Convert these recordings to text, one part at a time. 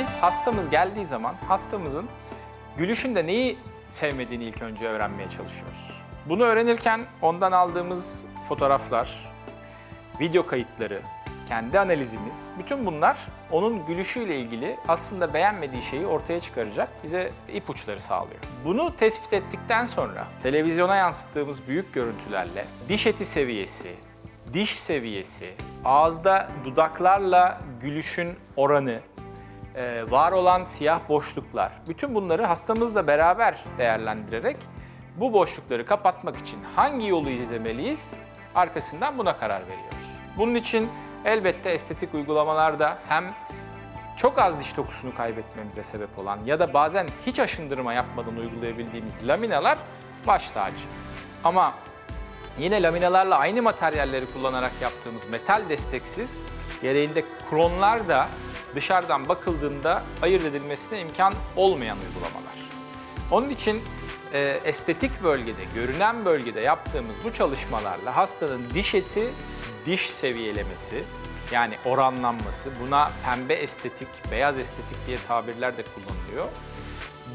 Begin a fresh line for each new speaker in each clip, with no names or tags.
Biz hastamız geldiği zaman hastamızın gülüşünde neyi sevmediğini ilk önce öğrenmeye çalışıyoruz. Bunu öğrenirken ondan aldığımız fotoğraflar, video kayıtları, kendi analizimiz, bütün bunlar onun gülüşüyle ilgili aslında beğenmediği şeyi ortaya çıkaracak, bize ipuçları sağlıyor. Bunu tespit ettikten sonra televizyona yansıttığımız büyük görüntülerle diş eti seviyesi, diş seviyesi, ağızda dudaklarla gülüşün oranı, e, var olan siyah boşluklar, bütün bunları hastamızla beraber değerlendirerek bu boşlukları kapatmak için hangi yolu izlemeliyiz? Arkasından buna karar veriyoruz. Bunun için elbette estetik uygulamalarda hem çok az diş dokusunu kaybetmemize sebep olan ya da bazen hiç aşındırma yapmadan uygulayabildiğimiz laminalar baş tacı. Ama Yine laminalarla aynı materyalleri kullanarak yaptığımız metal desteksiz gereğinde kronlar da dışarıdan bakıldığında ayırt edilmesine imkan olmayan uygulamalar. Onun için e, estetik bölgede, görünen bölgede yaptığımız bu çalışmalarla hastanın diş eti, diş seviyelemesi yani oranlanması, buna pembe estetik, beyaz estetik diye tabirler de kullanılıyor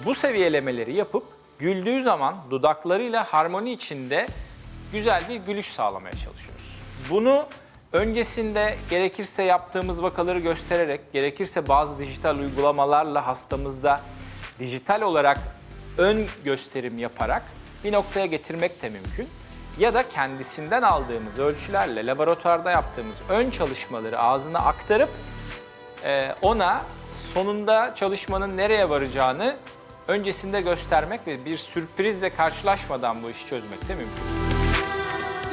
bu seviyelemeleri yapıp güldüğü zaman dudaklarıyla harmoni içinde güzel bir gülüş sağlamaya çalışıyoruz. Bunu öncesinde gerekirse yaptığımız vakaları göstererek, gerekirse bazı dijital uygulamalarla hastamızda dijital olarak ön gösterim yaparak bir noktaya getirmek de mümkün. Ya da kendisinden aldığımız ölçülerle laboratuvarda yaptığımız ön çalışmaları ağzına aktarıp ee, ona sonunda çalışmanın nereye varacağını öncesinde göstermek ve bir sürprizle karşılaşmadan bu işi çözmek de mümkün.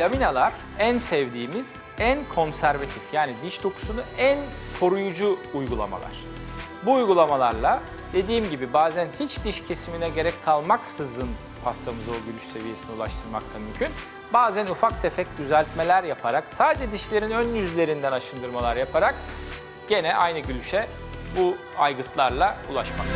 Laminalar en sevdiğimiz, en konservatif yani diş dokusunu en koruyucu uygulamalar. Bu uygulamalarla dediğim gibi bazen hiç diş kesimine gerek kalmaksızın hastamızı o gülüş seviyesine ulaştırmak da mümkün. Bazen ufak tefek düzeltmeler yaparak, sadece dişlerin ön yüzlerinden aşındırmalar yaparak gene aynı gülüşe bu aygıtlarla ulaşmak.